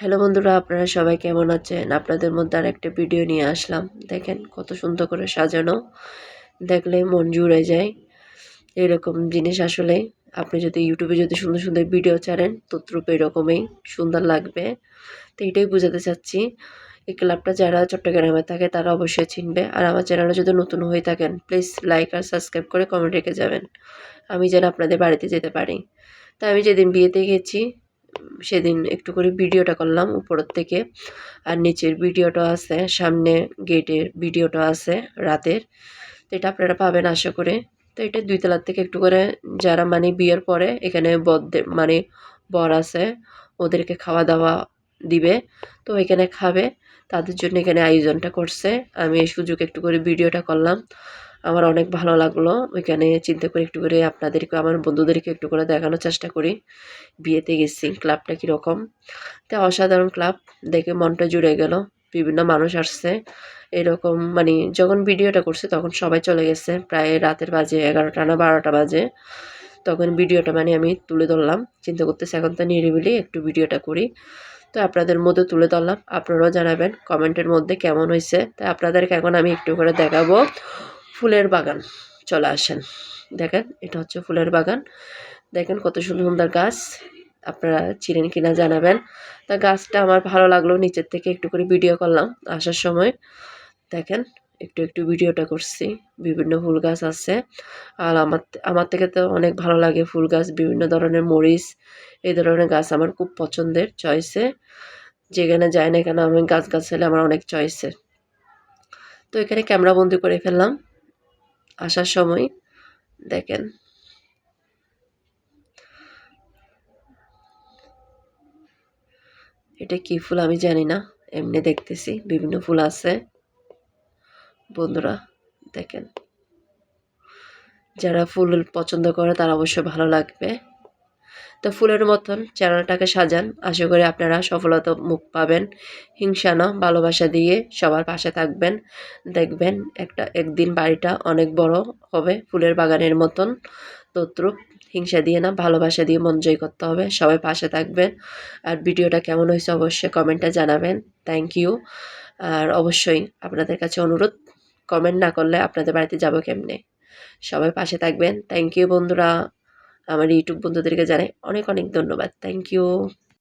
Hello বন্ধুরা, আপনারা সবাই কেমন আছেন? আপনাদের মধ্যে আর একটা ভিডিও নিয়ে আসলাম। দেখেন কত সুন্দর করে সাজানো। দেখলে মন জুড়ে যায়। এরকম জিনিস আসলে আপনি যদি ইউটিউবে যদি সুন্দর সুন্দর ভিডিও ছাড়েন তদ্রুপ এরকমই সুন্দর লাগবে। তো এটাই বোঝাতে চাচ্ছি। এই ক্লাবটা যারা চট্টগ্রামে থাকে, তারা অবশ্যই চিনবে। আর আমার চ্যানেলে যদি নতুন হয়ে থাকেন প্লিজ লাইক আর সাবস্ক্রাইব করে কমেন্ট রেখে যাবেন। আমি যেন আপনাদের বাড়িতে যেতে পারি। তা আমি যেদিন বিয়েতে গেছি সেদিন একটু করে ভিডিওটা করলাম উপরের থেকে। আর নিচের ভিডিওটা আছে, সামনে গেটের ভিডিওটা আছে রাতের। তো এটা আপনারা পাবেন আশা করে। তো এটা দুই তলার থেকে একটু করে যারা মানে বিয়ের পরে এখানে বরদের মানে বর আছে, ওদেরকে খাওয়া দাওয়া দিবে। তো এখানে খাবে, তাদের জন্য এখানে আয়োজনটা করছে। আমি এই সুযোগ একটু করে ভিডিওটা করলাম। আমার অনেক ভালো লাগল। ওইখানে চিন্তা করে একটু করে আপনাদেরকে, আমার বন্ধুদেরকে একটু করে দেখানোর চেষ্টা করি। বিয়েতে গেছি, ক্লাবটা কীরকম? তা অসাধারণ ক্লাব, দেখে মনটা জুড়ে গেল। বিভিন্ন মানুষ আসছে। এরকম মানে যখন ভিডিওটা করছে তখন সবাই চলে গেছে। প্রায় রাতের বাজে এগারোটা না বারোটা বাজে। তখন ভিডিওটা মানে আমি তুলে ধরলাম। চিন্তা করতেছি এখন তো নিরিবিলি একটু ভিডিওটা করি। তো আপনাদের মধ্যে তুলে ধরলাম। আপনারাও জানাবেন কমেন্টের মধ্যে কেমন হয়েছে। তাই আপনাদেরকে এখন আমি একটু করে দেখাবো। ফুলের বাগান চলে আসেন। দেখেন, এটা হচ্ছে ফুলের বাগান। দেখেন কত সুন্দর সুন্দর গাছ। আপনারা চিনেন কিনা জানাবেন। তা গাছটা আমার ভালো লাগল, নিচের থেকে একটু করে ভিডিও করলাম আসার সময়। দেখেন, একটু একটু ভিডিওটা করছি, বিভিন্ন ফুল গাছ আছে। আর আমার আমার থেকে তো অনেক ভালো লাগে ফুল গাছ, বিভিন্ন ধরনের মরিচ, এই ধরনের গাছ আমার খুব পছন্দের চয়েসে। যেখানে যায় না কেন আমি গাছ গাছ গাছালে আমার অনেক চয়েসের তো এখানে ক্যামেরা বন্দি করে ফেললাম। আসার সময় দেখেন। এটা কি ফুল আমি জানি না, এমনি দেখতেছি, বিভিন্ন ফুল আছে। বন্ধুরা, দেখেন। যারা ফুল পছন্দ করে তারা অবশ্যই ভালো লাগবে। তো ফুলের মতন চ্যানেলটাকে সাজান। আশা করি আপনারা সফলতা মুখ পাবেন। হিংসা না, ভালোবাসা দিয়ে সবার পাশে থাকবেন। দেখবেন একটা, একদিন বাড়িটা অনেক বড় হবে, ফুলের বাগানের মতন। তদ্রুপ হিংসা দিয়ে না, ভালোবাসা দিয়ে মন জয় করতে হবে, সবাই পাশে থাকবেন। আর ভিডিওটা কেমন হয়েছে অবশ্যই কমেন্টে জানাবেন। থ্যাংক ইউ আর অবশ্যই আপনাদের কাছে অনুরোধ কমেন্ট না করলে আপনাদের বাড়িতে যাব কেমনে? সবাই পাশে থাকবেন। থ্যাংক ইউ বন্ধুরা। আমার ইউটিউব বন্ধুদেরকে জানাই অনেক অনেক ধন্যবাদ। Thank you